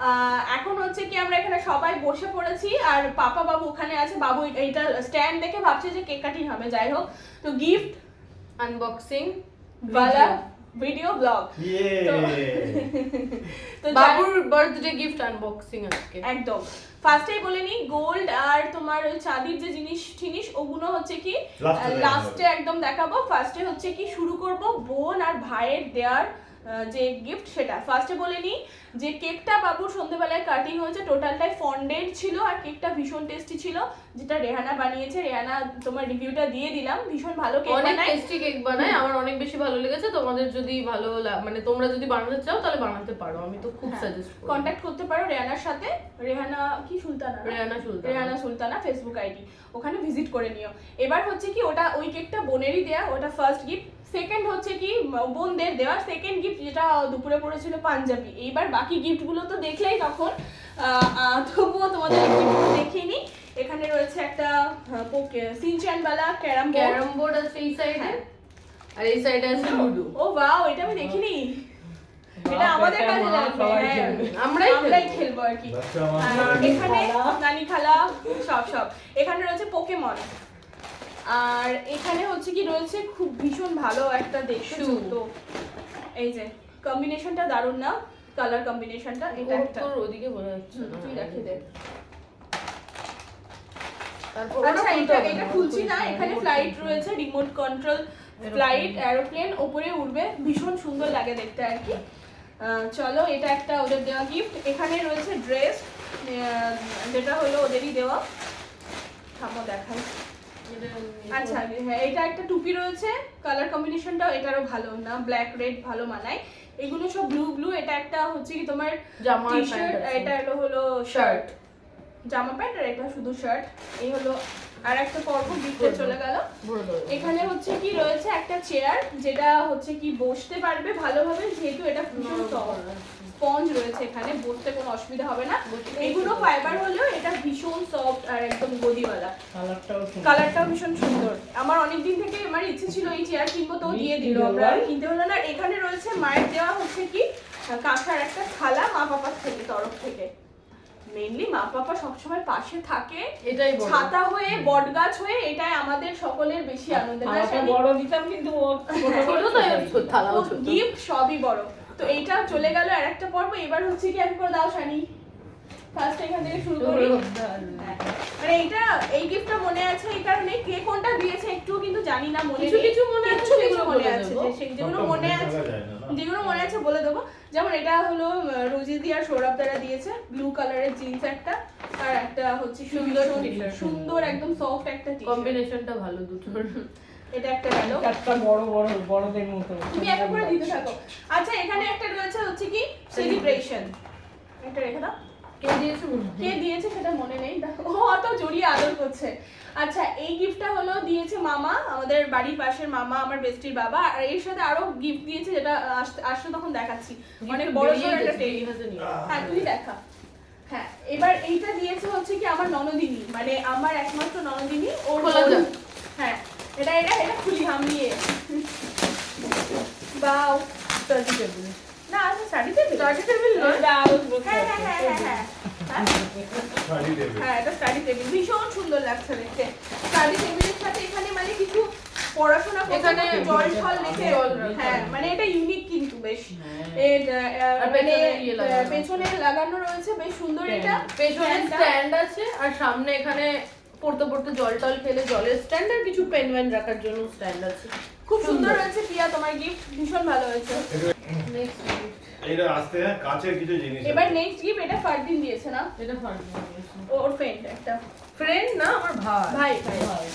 আহ, এখন হচ্ছে কি আমরা এখানে সবাই বসে পড়েছি আর পাপা বাবু ওখানে আছে বাবু এইটা স্ট্যান্ড দেখে ভাবছে যে কেক কাটিং হবে যাই হোক। তো গিফট আনবক্সিং বালা ভিডিও ব্লগ তো বাবুর বার্থডে গিফট আনবক্সিং আজকে। একদম। ফার্স্টেই বলে নি গোল্ড আর তোমার ওই চাঁদির যে জিনিস জিনিস ওগুলো হচ্ছে কি। লাস্টে একদম দেখাবো। ফার্স্টে হচ্ছে কি শুরু করব বোন আর ভাইয়ের দেয়ার যে গিফট সেটা। ফার্স্টে বলে নি যে কেকটা বাবুর সন্ধ্যেবেলায় কাটিং হয়েছে টোটালটাই ফন্ডেড ছিল আর কেকটা ভীষণ টেস্টি ছিল যেটা রেহানা বানিয়েছে। রেহানা তোমার রিভিউটা দিয়ে দিলাম। ভীষণ ভালো কেক অনেক টেস্টি কেক বানায়। আমার অনেক বেশি ভালো লেগেছে। তোমাদের যদি ভালো মানে তোমরা যদি বানাতে চাও তাহলে বানাতে পারো। আমি তো খুব সাজেস্ট করি। কন্ট্যাক্ট করতে পারো রেহানার সাথে। রেহানা কি সুলতানা রেহানা সুলতানা। রেহানা সুলতানা ফেসবুক আইডি ওখানে ভিজিট করে নিও। এবার হচ্ছে কি ওটা ওই কেকটা বোনেরই দেয়া। ওটা ফার্স্ট গিফট সেকেন্ড হচ্ছে কি বোনদের দেওয়া সেকেন্ড গিফট যেটা দুপুরে পড়েছিল পাঞ্জাবি। এইবার বাকি গিফটগুলো তো দেখলেই তখন তবুও তোমাদের গিফটগুলো দেখিয়ে নিই এখানে রয়েছে একটা সিনচ্যান বালা ক্যারাম ক্যারাম বোর্ড আছে এই সাইডে। আর এই সাইডে আছে লুডো। ও বাও এটা আমি দেখিনি। এটা আমাদের কাছে লাগবে হ্যাঁ। আমরাই আমরাই খেলব। খেলব আর কি। এখানে। নানি খালা সব সব। এখানে রয়েছে পোকেমন আর এখানে হচ্ছে কি রয়েছে খুব ভীষণ ভালো একটা দেখতে এই যে কম্বিনেশনটা দারুণ না? কালার কম্বিনেশনটা এটা একটা তোর ওদিকে বোঝা যাচ্ছে তুই রেখে দে। তারপর আচ্ছা এটা এটা খুলছি না এখানে ফ্লাইট রয়েছে রিমোট কন্ট্রোল ফ্লাইট এরোপ্লেন উপরে উঠবে ভীষণ সুন্দর লাগে দেখতে আর কি। চলো এটা একটা ওদের দেওয়া গিফট এখানে রয়েছে ড্রেস যেটা হলো ওদেরই দেওয়া। থামো দেখাই। আচ্ছা হ্যাঁ এটা একটা টুপি রয়েছে। কালার কম্বিনেশনটাও এটারও ভালো না ব্ল্যাক রেড ভালো মানায়। এগুলো সব ব্লু ব্লু এটা একটা হচ্ছে কি তোমার জামা টি শার্ট এটা হলো হলো শার্ট জামা প্যান্ট আর এটা শুধু শার্ট এই হলো আর একটা পর্ব গিফটে চলে গেল। এখানে হচ্ছে কি রয়েছে একটা চেয়ার যেটা হচ্ছে কি বসতে পারবে ভালোভাবে যেহেতু এটা ভীষণ স্পঞ্জ রয়েছে এখানে বসতে কোনো অসুবিধা হবে না। এগুলো ফাইবার হলেও এটা ভীষণ সফট আর একদম গদিওয়ালা। কালারটাও ভীষণ সুন্দর। আমার অনেক দিন থেকে আমার ইচ্ছে ছিল এই চেয়ার কিনবো তো দিয়ে দিল আমরা কিনতে হলো না। এখানে রয়েছে মায়ের দেওয়া হচ্ছে কি কাঁসার একটা থালা মা পাপার থেকে তরফ থেকে। মেইনলি মা পাপা সবসময় পাশে থাকে। এটাই ছাতা হয়ে বটগাছ হয়ে এটাই আমাদের সকলের বেশি আনন্দ। বড় দিতাম কিন্তু ছোট তো। গিফট সবই বড়। তো এইটা চলে গেল আর একটা পর্ব। এবার হচ্ছে কি এক করে দাও শানি ফার্স্ট এখান থেকে শুরু করি। মানে এইটা এই গিফটটা মনে আছে এই কারণে। কে কোনটা দিয়েছে একটু কিন্তু জানি না মনে কিছু কিছু মনে আছে, কিছু মনে আছে সেই যেগুলো মনে আছে? যেগুলো মনে আছে বলে দেবো। যেমন এটা হলো রোজিদি আর সৌরভ দ্বারা দিয়েছে। ব্লু কালারের জিন্স একটা আর একটা হচ্ছে সুন্দর সুন্দর একদম সফট একটা টি কম্বিনেশনটা ভালো দুটোর। এটা একটা গেল। চারটা বড় বড় বড়দের মতো। তুমি একটা করে দিতে থাকো। আচ্ছা এখানে একটা রয়েছে হচ্ছে কি? সেলিব্রেশন একটা রেখে দাও। কে দিয়েছে কে দিয়েছে সেটা মনে নেই। ও অত জড়িয়ে আদর করছে। আচ্ছা এই গিফটটা হলো দিয়েছে মামা আমাদের বাড়ির পাশের মামা আমার বেস্টির বাবা আর এর সাথে আরও গিফট দিয়েছে যেটা আসলে তখন দেখাচ্ছি। অনেক বড় একটা। হ্যাঁ তুই দেখা। হ্যাঁ এবার এইটা দিয়েছে হচ্ছে কি আমার ননদিনী। মানে আমার একমাত্র ননদিনী ওর যাক। হ্যাঁ এটা এটা এটা খুলি হাম নিয়ে বাও। table। না আচ্ছা স্টাডি টেবিল Study table নয়? এটা হ্যাঁ হ্যাঁ হ্যাঁ হ্যাঁ হ্যাঁ হ্যাঁ। হ্যাঁ এটা স্টাডি টেবিল ভীষণ সুন্দর লাগছে দেখতে। স্টাডি টেবিলের সাথে এখানে মানে কিছু পড়াশোনা এখানে জল ফল লিখে হ্যাঁ মানে এটা ইউনিক কিন্তু বেশ। হ্যাঁ। মানে পেছনে ইয়ে লাগানো। পেছনে লাগানো রয়েছে বেশ সুন্দর এটা। পেছনে। স্ট্যান্ড আছে আর সামনে এখানে পড়তে পড়তে জল টল খেলে জলের স্ট্যান্ড আর কিছু পেন ওয়েন রাখার জন্য স্ট্যান্ড আছে। খুব সুন্দর। হয়েছে প্রিয়া তোমার গিফট ভীষণ ভালো হয়েছে। নেক্সট এটা আসতে হ্যাঁ কাছের কিছু জিনিস এবার নেক্সট গিফট এটা ফারদিন দিয়েছে না? এটা ওর ফ্রেন্ড একটা। ফ্রেন্ড না আমার ভাই। ভাই ভাই।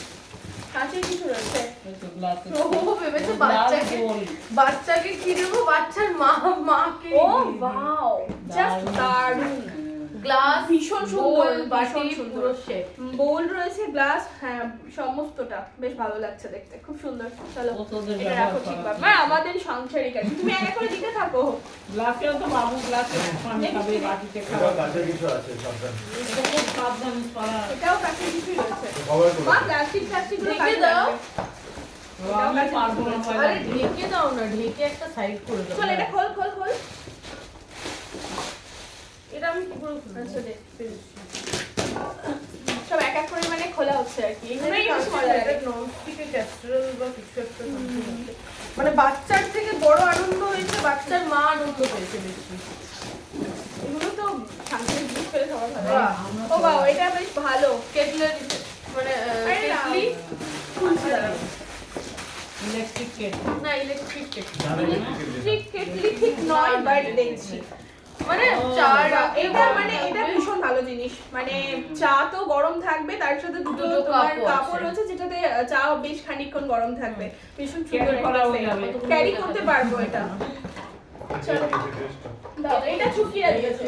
কাছে কিছু রয়েছে। ও ভেবেছে বাচ্চাকে বাচ্চাকে কি দেবো? বাচ্চার মা মাকে ও ওয়াও জাস্ট দারুণ গ্লাস ভীষণ সুন্দর, বাটি ভীষণ সুন্দর। বোল রয়েছে গ্লাস হ্যাঁ সমস্তটা। বেশ ভালো লাগছে দেখতে খুব সুন্দর। চলো এটা রাখো উচিত। হ্যাঁ আমাদের সাংসারিক আর তুমি এক করে দিতে থাকো। গ্লাসেও তো বাবু গ্লাসে পানি খাবে বাটিতে খাবে। কাছে কিছু আছে সাবধান। সাবধান করা। এটাও কাছে কিছুই রয়েছে। মা প্লাস্টিক প্লাস্টিকগুলো দাও। আরে পারব না। ঢেকে দাও না ঢেকে একটা সাইড করে দাও। চল এটা খোল খোল খোল এটা আমি করে খুলবো। আচ্ছা দে সব এক এক করে মানে খোলা হচ্ছে আর কি। মানে বাচ্চার থেকে বড় আনন্দ হয়েছে বাচ্চার মা আনন্দ পেয়েছে বেশি। এগুলো তো শান্তির জিনিস পেলে সবার ভালো। ও বাবা এটা বেশ ভালো। কেটলের মানে। কেটলি ইলেকট্রিক কেট না ইলেকট্রিক কেটলি ঠিক কেটলি ঠিক নয় বাট দেখছি। মানে চা এটা এটা মানে এটা ভীষণ ভালো জিনিস। মানে চা তো গরম থাকবে তার সাথে দুটো তোমার কাপড়। রয়েছে যেটাতে চা বেশ খানিকক্ষণ গরম থাকবে। ভীষণ সুন্দর। ক্যারি করতে পারব এটা। এটা ছুটকিরা দিয়েছে।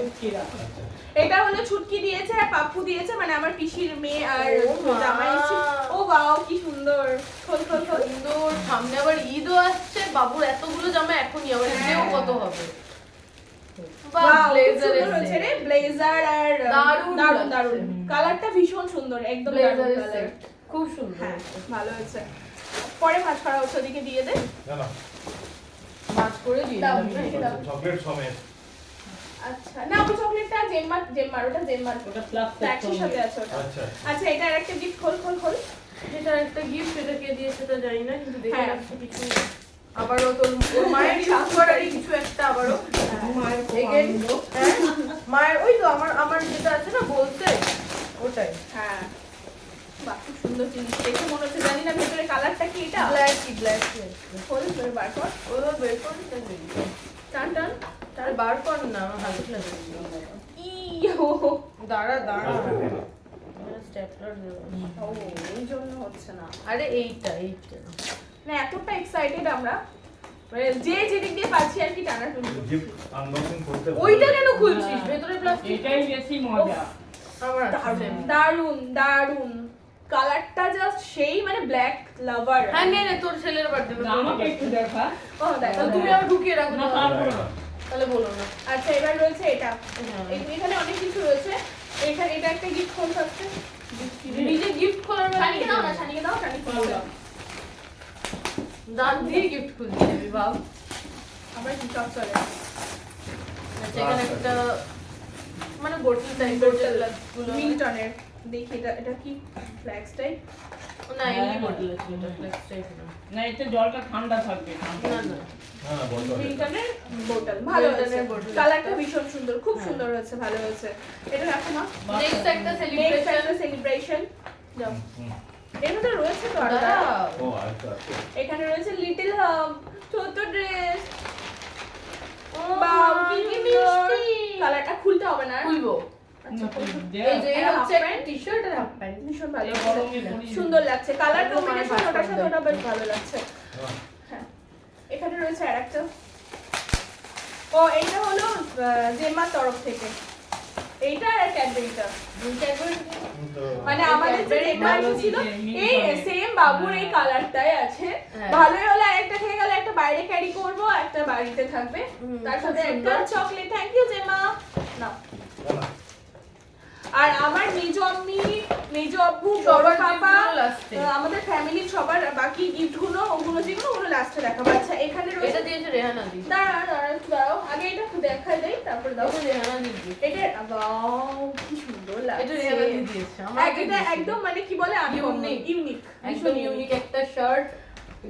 এটা হলো ছুটকি দিয়েছে আর পাপ্পু দিয়েছে মানে আমার পিসির মেয়ে আর। জামাই এসেছে। ও বাও কি সুন্দর। খোল খোল খোল। সুন্দর সামনে আবার ঈদও আসছে। বাবুর এতগুলো জামা এখনই আবার ঈদেও হ্যাঁ। কত হবে? ব্লেজার আর কালারটা ভীষণ সুন্দর একদম দারুণ কালার খুব সুন্দর হ্যাঁ ভালো হয়েছে। পরে ভাত করা হচ্ছে ওদিকে দিয়ে দে। ভাঁজ করে দিয়ে দাও, না? চকলেট সমেত। আচ্ছা না ওই চকলেটটা জেম্মার জেম্মার ওটা জেম্মার। ওটা প্লাস সাথে আছে ওটা। আচ্ছা। আচ্ছা এটা আর একটা গিফট খোল খোল খোল। যেটা একটা গিফট সেটা কে দিয়েছে সেটা জানি না কিন্তু দেখে হ্যাঁ। লাগছে কিছু। আবারও তোর ওর মায়ের ইউজ করারই কিছু একটা আবারও মায়ের আনন্দ। হ্যাঁ, মায়ের ওই তো আমার আমার যেটা আছে না বলতে ওটাই। হ্যাঁ। বাহ খুব সুন্দর জিনিস। দেখে মনে হচ্ছে জানি না ভেতরে কালারটা কি এটা? ব্ল্যাক কি ব্ল্যাক কি খোল বার কর ও বের করে টান টান। তার বার কর না আমার হাতে লাগে ই ও দাঁড়া দাঁড়া। আস্তে ধীরে। ও, এই জন্য হচ্ছে না। আরে এইটা এইটা। না এতটা এক্সাইটেড আমরা। মানে যে যেদিক দিয়ে পাচ্ছি আর কি টানা টুনি গিফট আনবক্সিং করতে ওইটা কেন খুলছিস? ভেতরে প্লাস্টিক এটাই বেশি মজা। আমার দারুণ দারুণ দারুণ। কালারটা জাস্ট সেই মানে ব্ল্যাক লাভার হ্যাঁ নে নে তোর ছেলের বার্থডে আমাকে একটু দেখা। ও দেখো তাহলে তুমি আবার ঢুকিয়ে রাখো না, তাহলে। বলো না। আচ্ছা এবার রয়েছে এটা। হ্যাঁ। এই- এখানে অনেক কিছু রয়েছে। এখানে এটা একটা গিফট কোন থাকছে নিজে গিফট খোলার শানিকে দাও না শানিকে দাও শানি খুলে দাও। দাঁত দিয়ে গিফট খুলতে যাবি ভাব আবার কি সব চলে এখানে একটা মানে বোতল টাইপ বোতলগুলো মিল্টনের দেখি এটা এটা কি ফ্ল্যাক্স টাইপ না এমনি বোতল আছে এটা ফ্লেক্স টাইপ না না এতে জলটা ঠান্ডা থাকবে না না হ্যাঁ বলতে মিল্টনের বোতল ভালো হয়েছে কালারটা ভীষণ সুন্দর খুব। সুন্দর হয়েছে ভালো হয়েছে এটা রাখো না নেক্সট একটা সেলিব্রেশন সেলিব্রেশন যাও হুম। এর মধ্যে রয়েছে তো আরও ও আচ্ছা। এখানে রয়েছে লিটল হাম ছোট ড্রেস ও বাউ কি কি সুন্দর। মিষ্টি। কালারটা খুলতে হবে না। খুলবো। খুলবো। এই যে এই এটা হচ্ছে half pant? টি-শার্ট আর হাফ প্যান্ট ভীষণ ভালো এই লাগছে। সুন্দর লাগছে। কালার কম্বিনেশন ওটার সাথে ওটা বেশ ভালো লাগছে। হ্যাঁ। এখানে রয়েছে আরেকটা। ও এটা হলো জেমার তরফ থেকে। এইটা আর ক্যাডবেরিটা মানে এই আমাদের যে Cadbury ছিল এই সেম বাবুর এই কালারটাই আছে। হ্যাঁ। ভালোই হলো একটা খেয়ে গেলে একটা বাইরে ক্যারি করব একটা বাড়িতে থাকবে। তার সাথে একটা চকলেট থ্যাংক ইউ জেমা। না। আর আমার নিজ আম্মি মেজ আব্বু বড় পাপা আমাদের ফ্যামিলির সবার বাকি গিফটগুলো ওগুলো যেগুলো ওগুলো লাস্টে দেখাবো। আচ্ছা এখানে এটা রয়েছে দিয়েছে রেহানা দি দাঁড়া দাঁড়া দাঁড়াও। আগে এটা দেখাই দেই তারপরে দাও। রেহানা দি এটা বাও কি সুন্দর লাগছে। এটা রেহানা দি দিয়েছে। আমার এটা একদম মানে কি বলে. ইউনিক একদম ইউনিক একটা শার্ট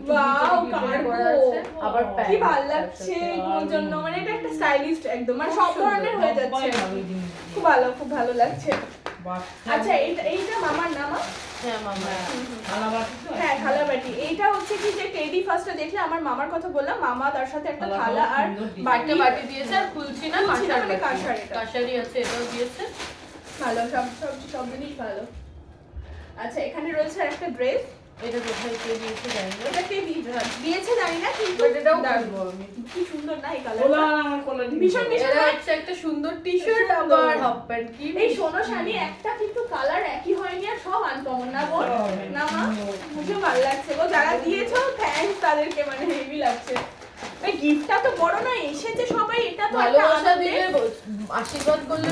Wow, আবার কি ভালো লাগছে এগুলোর জন্য। মানে এটা একটা স্টাইলিশ একদম। মানে সব ধরনের হয়ে যাচ্ছে। খুব ভালো খুব ভালো লাগছে। আচ্ছা এইটা এইটা মামার নামা হ্যাঁ থালাবাটি তো? হ্যাঁ আছে। থালাবাটি এইটা হচ্ছে কি যে টেডি ফার্স্টে দেখলে আমার মামার কথা বললাম। মামা তার সাথে একটা থালা আর বাটি। বাটি দিয়েছে আর খুলছি না কাঁসার মানে আছে এটাও দিয়েছে। ভালো সব সব সব জিনিস ভালো। আচ্ছা এখানে রয়েছে একটা ড্রেস এটা কোথায় কে দিয়েছে জানি না। এটা কে দিয়েছে জানি না। কিন্তু এটাও দারুণ। আমি কি সুন্দর না এই কালারটা আমার কোলে ভীষণ ভীষণ হচ্ছে একটা সুন্দর টি-শার্ট আবার হাফ প্যান্ট কি এই সোনো শাড়ি একটা কিন্তু কালার একই হয়নি আর সব আনকমন না বল না মা সুন্দর। ভালো লাগছে গো। যারা দিয়েছ থ্যাঙ্কস তাদেরকে মানে হেভি লাগছে। এই গিফটটা তো বড় না এসেছে সবাই এটা তো ভালোবাসা দিলে আশীর্বাদ করলে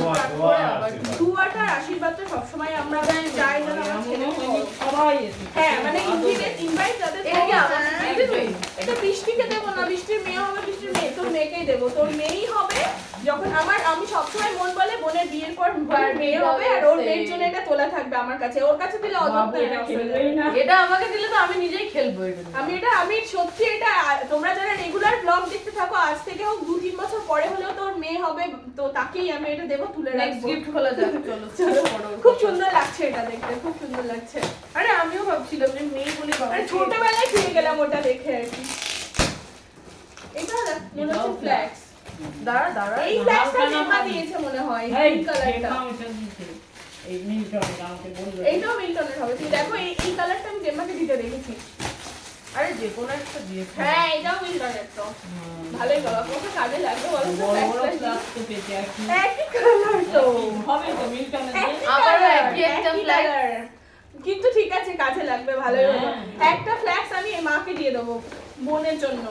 আবার দুয়াটার আশীর্বাদ তো সবসময় আমরা যাই এমনও ছেলে হয়নি, সবাই হ্যাঁ মানে ইনভাইট ইনভাইট যাদের এটা কি আমাকে হ্যাঁ। এটা বৃষ্টিকে দেবো না? বৃষ্টির মেয়ে হবে বৃষ্টির মেয়ে তোর মেয়েকেই দেবো। তোর মেয়েই হবে যখন আমার আমি সবসময় মন বলে বোনের বিয়ের পর বিয়ে হবে আর ওর মেয়ের জন্য এটা তোলা থাকবে আমার কাছে। ওর কাছে দিলে এটা যাবে। আমাকে দিলে তো আমি নিজেই খেলব আমি এটা আমি সত্যি এটা তোমরা যারা রেগুলার ব্লগ দেখতে থাকো আজ থেকে হোক দু তিন বছর পরে হলেও তোর মেয়ে হবে তো তাকেই আমি এটা দেবো তুলে রাখব। গিফট খোলা যাক চলো চলো, খুব সুন্দর লাগছে এটা দেখতে খুব সুন্দর লাগছে। আরে আমিও ভাবছিলাম যে মেয়ে বলে বাবা আরে ছোটবেলায় পেয়ে গেলাম ওটা দেখে আর কি। এটা মনে হচ্ছে ফ্ল্যাক্স দাঁড়া দাঁড়া এই না, ফ্ল্যাক্সটা হালকা না জেমা ভারী। দিয়েছে মনে হয় এই এই কালারটা জেমা ওটা দিয়েছে। এই মিল্টনটা আমাকে বলল। এইটাও মিল্টনের হবে তুমি দেখো এই এই কালারটা আমি জেমাকে দিতে দেখেছি আরে যে কোনো একটা দিয়েছে হ্যাঁ এটাও মিল্টনের তো ভালোই বাবা কত কাজে লাগবে বলো তো বড় বড় flash তো পেয়েছে একই। একই কালার তো হবে তো মিল্টনের দিয়ে। একই আবারও colour, একই একটা একই কিন্তু ঠিক আছে কাজে লাগবে ভালোই হবে। হ্যাঁ। একটা ফ্ল্যাক্স আমি মাকে দিয়ে দেবো বোনের জন্য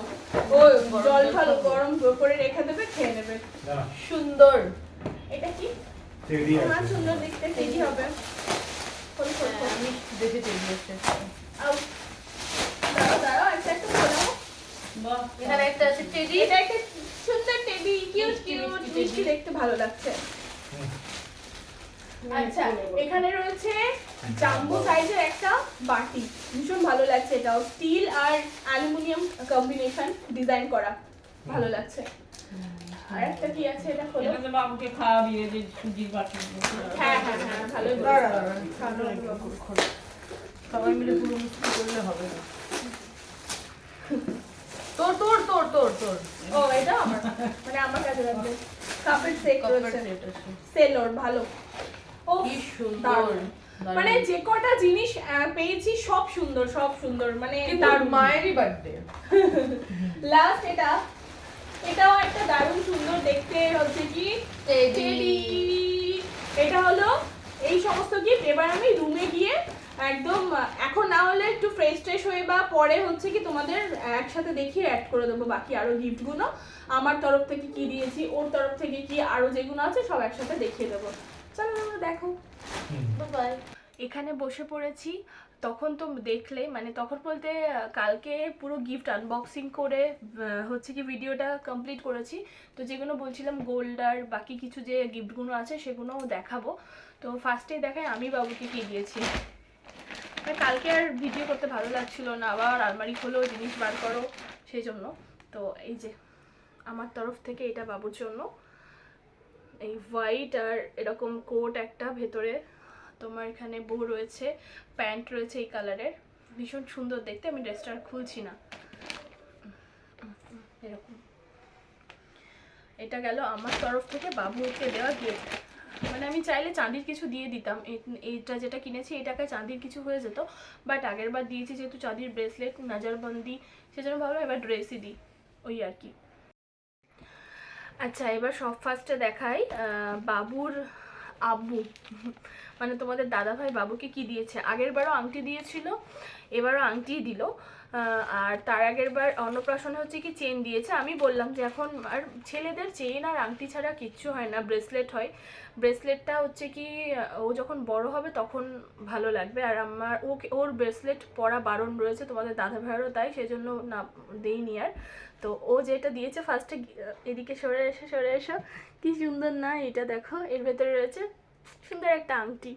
ও জল ভালো গরম করে রেখে দেবে খেয়ে নেবে। সুন্দর। এটা কি? টেডি সুন্দর দেখতে কেজি হবে। হ্যাঁ, একটা এখানে একটা আছে টেডি। এটা একটা সুন্দর টেডি কিউট কিউট মিষ্টি দেখতে ভালো লাগছে। হুম। আচ্ছা এখানে রয়েছে জাম্বো সাইজের একটা বাটি। ভীষণ ভালো লাগছে এটাও। স্টিল আর অ্যালুমিনিয়াম কম্বিনেশন ডিজাইন করা। ভালো লাগছে। আর একটা কি আছে? এটা খোলো এটা বাবুকে খাওয়াবি এই যে সুজির বাটি। হ্যাঁ হ্যাঁ হ্যাঁ ভালো দাঁড়া, দাঁড়া, সবাই মিলে পুরো মিষ্টি করলে হবে না। তোর তোর তোর তোর তোর। ও এটা আমার। মানে আমার কাছে লাগবে কাপের সেট রয়েছে। সেলোর ভালো। ও সুন্দর। মানে যে কটা জিনিস পেয়েছি সব সুন্দর সব সুন্দর মানে দারুণ। মায়েরই বার্থডে লাস্ট এটা এটাও একটা দারুণ সুন্দর দেখতে হচ্ছে কি? টেডি এটা হলো এই সমস্ত গিফট এবার আমি রুমে গিয়ে একদম এখন না হলে একটু ফ্রেশ ট্রেশ হয়ে বা পরে হচ্ছে কি তোমাদের একসাথে দেখিয়ে অ্যাড করে দেবো বাকি আরও গিফটগুলো আমার তরফ থেকে কি দিয়েছি ওর তরফ থেকে কি আরও যেগুলো আছে সব একসাথে দেখিয়ে দেবো। চলো তোমরা দেখো। বাই এখানে বসে পড়েছি তখন তো দেখলে মানে তখন বলতে কালকে পুরো গিফট আনবক্সিং করে হচ্ছে কি ভিডিওটা কমপ্লিট করেছি। তো যেগুলো বলছিলাম গোল্ড আর বাকি কিছু যে গিফটগুলো আছে সেগুলোও দেখাবো। তো ফার্স্টে দেখাই আমি বাবুকে কি দিয়েছি। আর কালকে আর ভিডিও করতে ভালো লাগছিল না আবার আলমারি খোলো জিনিস বার করো সেই জন্য। তো এই যে আমার তরফ থেকে এটা বাবুর জন্য। এই হোয়াইট আর এরকম কোট একটা ভেতরে তোমার এখানে বউ রয়েছে প্যান্ট রয়েছে এই কালারের ভীষণ সুন্দর দেখতে, আমি ড্রেসটা আর খুলছি না। এরকম। এটা গেল আমার তরফ থেকে বাবুকে দেওয়া গিফট মানে আমি চাইলে চাঁদির কিছু দিয়ে দিতাম। এই- এইটা যেটা কিনেছি, এই টাকায় চাঁদির কিছু হয়ে যেত। বাট আগের বার দিয়েছি যেহেতু চাঁদির ব্রেসলেট নাজারবন্দি সেজন্য ভাবলাম এবার ড্রেসই দিই। ওই আর কি। আচ্ছা এবার সব ফার্স্টে দেখাই বাবুর আব্বু। মানে তোমাদের দাদাভাই বাবুকে কি দিয়েছে? আগের বারও আংটি দিয়েছিল, এবারও আংটি দিল। আর তার আগের বার অন্নপ্রাশনে হচ্ছে কি চেন দিয়েছে। আমি বললাম যে এখন আর ছেলেদের চেন আর আংটি ছাড়া কিচ্ছু হয় না, ব্রেসলেট হয়। ব্রেসলেটটা হচ্ছে কি, ও যখন বড় হবে তখন ভালো লাগবে। আর আমার, ওকে, ওর ব্রেসলেট পরা বারণ রয়েছে তোমাদের দাদা ভাইয়েরও তাই, সেজন্য না, দেইনি আর। তো ও যেটা দিয়েছে ফার্স্টে এদিকে সরে এসে, সরে এসো। কি সুন্দর না এটা দেখো, এর ভেতরে রয়েছে সুন্দর একটা আংটি।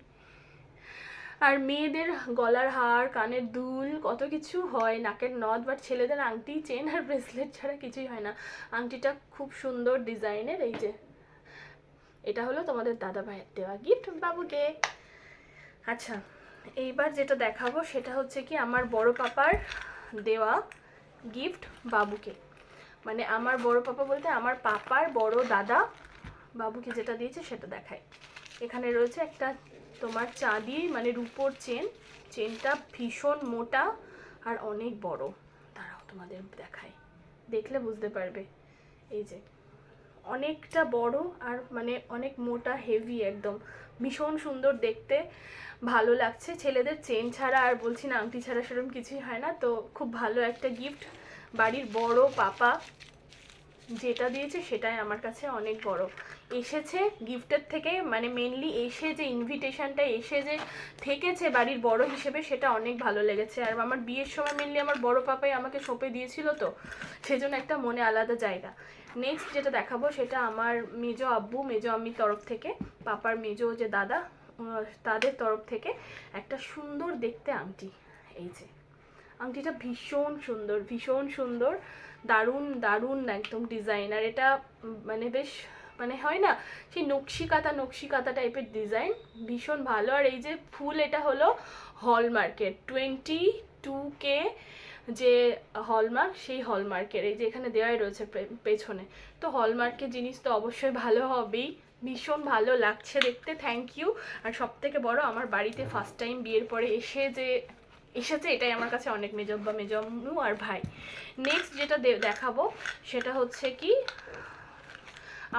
আর মেয়েদের গলার হার, কানের দুল কত কিছু হয়, নাকের নথ বাট ছেলেদের আংটি, চেন আর ব্রেসলেট ছাড়া কিছুই হয় না। আংটিটা খুব সুন্দর ডিজাইনের, এই যে। এটা হলো তোমাদের দাদা ভাইয়ের দেওয়া গিফট বাবুকে। আচ্ছা এইবার যেটা দেখাবো সেটা হচ্ছে কি আমার বড় পাপার দেওয়া গিফট বাবুকে। মানে আমার বড় পাপা বলতে আমার পাপার বড় দাদা বাবুকে যেটা দিয়েছে সেটা দেখায় এখানে রয়েছে একটা তোমার চাঁদি মানে রূপোর চেন। চেনটা ভীষণ মোটা আর অনেক বড়। দাঁড়াও, তোমাদের দেখায় দেখলে বুঝতে পারবে। এই যে, অনেকটা বড় আর মানে অনেক মোটা হেভি একদম। ভীষণ সুন্দর দেখতে, ভালো লাগছে। ছেলেদের চেন ছাড়া আর বলছি না, আংটি ছাড়া সেরকম কিছুই হয় না। তো খুব ভালো একটা গিফট বাড়ির বড় পাপা। যেটা দিয়েছে সেটাই আমার কাছে অনেক বড়। এসেছে গিফটের থেকে মানে মেনলি এসে যে ইনভিটেশনটা এসে যে থেকেছে বাড়ির বড় হিসেবে, সেটা অনেক ভালো লেগেছে। আর আমার বিয়ের সময় মেনলি আমার বড় পাপাই আমাকে সঁপে দিয়েছিল তো, সেজন্য একটা মনে আলাদা জায়গা। নেক্সট যেটা দেখাবো সেটা আমার মেজো আব্বু, মেজো আম্মির তরফ থেকে, পাপার মেজো যে দাদা তাদের তরফ থেকে একটা সুন্দর দেখতে আংটি। এই যে। আংটিটা ভীষণ সুন্দর ভীষণ সুন্দর, দারুণ দারুণ একদম ডিজাইন আর এটা মানে বেশ মানে হয় না, সেই নকশি কাতা নকশি কাতা টাইপের ডিজাইন ভীষণ ভালো। আর এই যে ফুল, এটা হলো হলমার্কের টোয়েন্টি টু কে যে হলমার্ক সেই হলমার্কের এই যে এখানে দেওয়াই রয়েছে পেছনে। তো হলমার্কের জিনিস তো অবশ্যই ভালো হবেই। ভীষণ ভালো লাগছে দেখতে থ্যাংক ইউ আর সব থেকে বড়, আমার বাড়িতে ফার্স্ট টাইম বিয়ের পরে এসে যে এসেছে এটাই আমার কাছে অনেক মেজব্বা মেজম্মু আর ভাই। নেক্সট যেটা দেখাবো, সেটা হচ্ছে কি,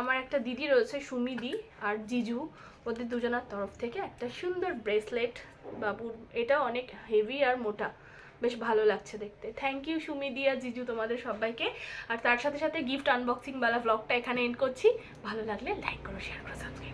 আমার একটা দিদি রয়েছে, সুমিদি আর জিজু। ওদের দুজনার তরফ থেকে একটা সুন্দর ব্রেসলেট বাবুর। এটা অনেক হেভি আর মোটা। বেশ ভালো লাগছে দেখতে। থ্যাংক ইউ সুমিদি আর জিজু, তোমাদের সবাইকে। আর তার সাথে সাথে গিফট আনবক্সিং বালা ব্লগটা এখানে এন্ড করছি। ভালো লাগলে লাইক করো শেয়ার করো সাবস্ক্রাইব করো